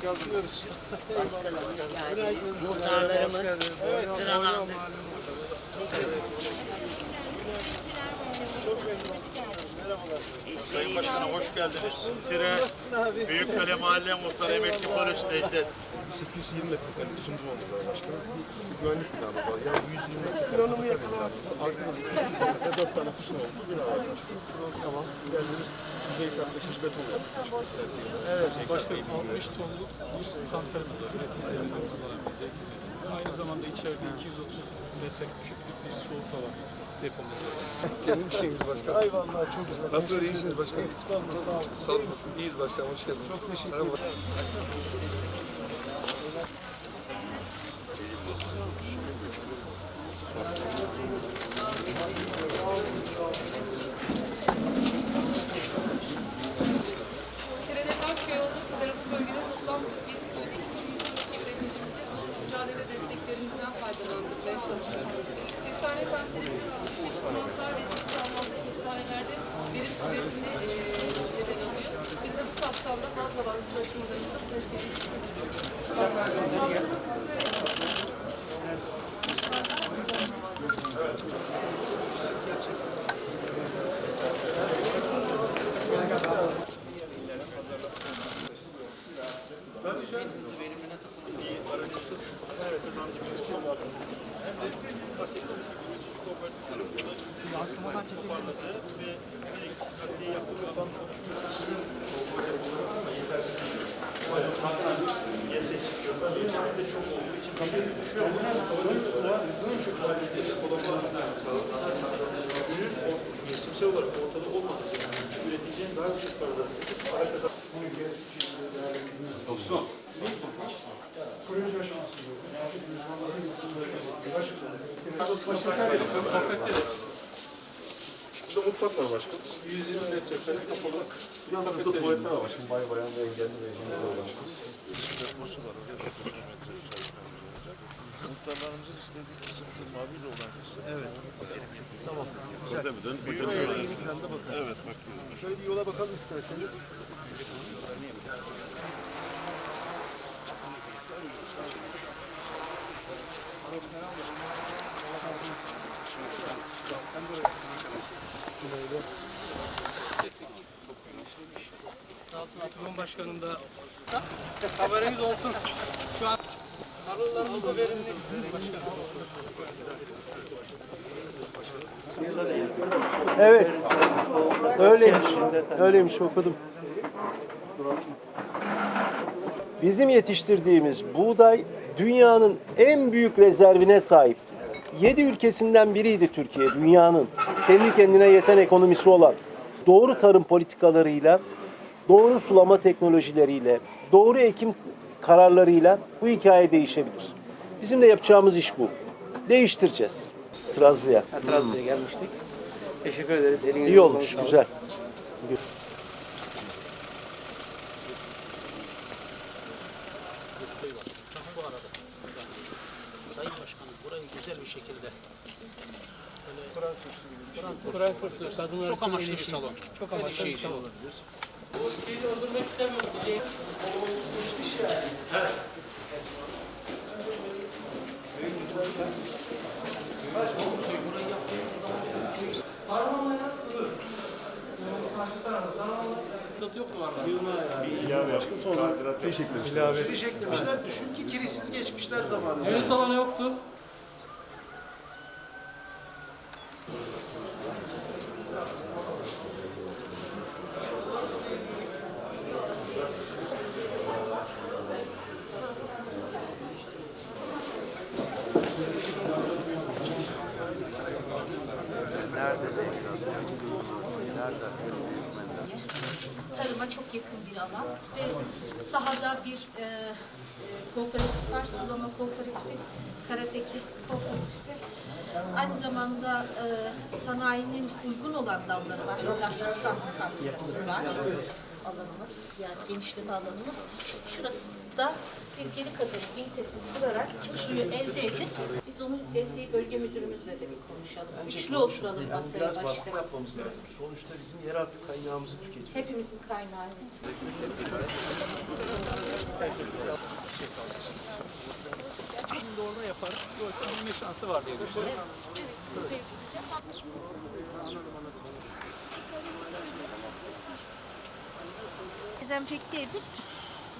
Çıkıyoruz. Başkanım hoş geldiniz. Muhtarlarımız sıralandı. Sayın Başkanım hoş geldiniz. Tire? Büyükkale Mahalle Muhtarı Emekli Polis Necdet. 820 metrekarelik sundurmamız var başkanım. Güvenlik binamız var. Yani 120 metrekare. Dronumu yakalamak. Arkada bir 4 tane füsun oldu. Bina var başkanım. Tamam. Geldiğimiz yüzey sertleşmiş beton yaptık. Evet, Başkanım 60 tonluk bir kantarımız var. Üreticilerimizin kullanabileceği hizmetinde. Aynı zamanda içeride 230 metreküplük bir soğuk hava depomuz var. Canım şeyimiz başkanım. Ay vallahi çok güzel. Nasılsınız? İyisiniz başkanım. Eksik olma, sağ ol. Sağ olun. İyiyiz başkanım. Hoş geldiniz. Çok teşekkür ederim. çalışmalarımızı Aslında ben çekebilirim. Faz alanı çalışmalarımızda bu desteğimizi sunuyoruz. Burada mutfak var başkanım. 120 metrekare kapalı. Yanında burada tuvaletler var başkanım. Bay bayan ve engelli ve engelli var başkanım. Deposu var istediği kısım şu maviyle olan. Evet. Tamam. Tabii planda bakarız. Evet. Şöyle bir yola bakalım isterseniz. Cumhurbaşkanım da haberiniz olsun. Şu an Evet. Öyleymiş. Öyleymiş okudum. Bizim yetiştirdiğimiz buğday dünyanın en büyük rezervine sahipti. Yedi ülkesinden biriydi Türkiye dünyanın. Kendi kendine yeten ekonomisi olan. Doğru tarım politikalarıyla, doğru sulama teknolojileriyle, doğru ekim kararlarıyla bu hikaye değişebilir. Bizim de yapacağımız iş bu. Değiştireceğiz. Trabzı'ya. Trabzon'a gelmiştik. Teşekkür ederiz. Elinize İyi olmuş, güzel. Sayın Başkanım burayı güzel bir şekilde Kur'an kursu, kadınlar çok amaçlı bir salon. Çok El amaçlı bir için. salon. Şeyi öldürmek istemiyorum. Diyeceğim. Sıkıntı vardı? Giriş eklemişler. Düşün ki girişsiz geçmişler zamanında. Düğün salonu yoktu. Tarıma çok yakın bir alan ve sahada bir e, e, kooperatif var, sulama kooperatifi, karateki kooperatifi. Aynı zamanda e, sanayinin uygun olan dalları var. Mesela fabrikası var. Alanımız, yani genişleme alanımız. Şurası da bir geri kazanım ünitesi kurarak suyu elde edip biz onu DSİ bölge müdürümüzle de bir konuşalım. Üçlü oturalım Yani masaya biraz baskı başkanım. yapmamız lazım. Sonuçta bizim yeraltı kaynağımızı tüketiyor. Hepimizin kaynağı evet. Şimdi de orada yapar. Bu açıdan bilme şansı var diye düşünüyorum. Dezenfekte edip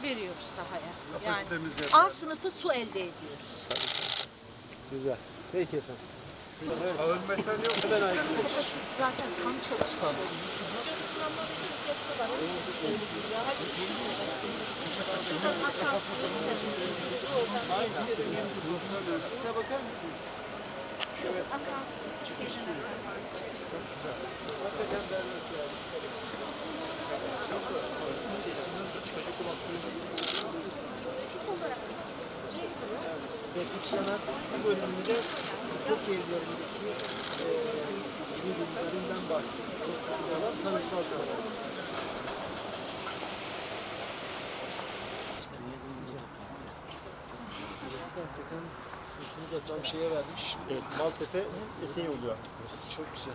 veriyoruz sahaya. Yani A sınıfı su elde ediyoruz. Güzel. Peki efendim. Zaten kan çalışıyor. Teknik sanat bölümünde Türkiye üzerindeki e, bilimlerinden bahsediyor. Çok önemli olan tanımsal soru. Hakikaten sırtını da tam şeye vermiş. Evet, Maltepe eteği oluyor. Çok güzel.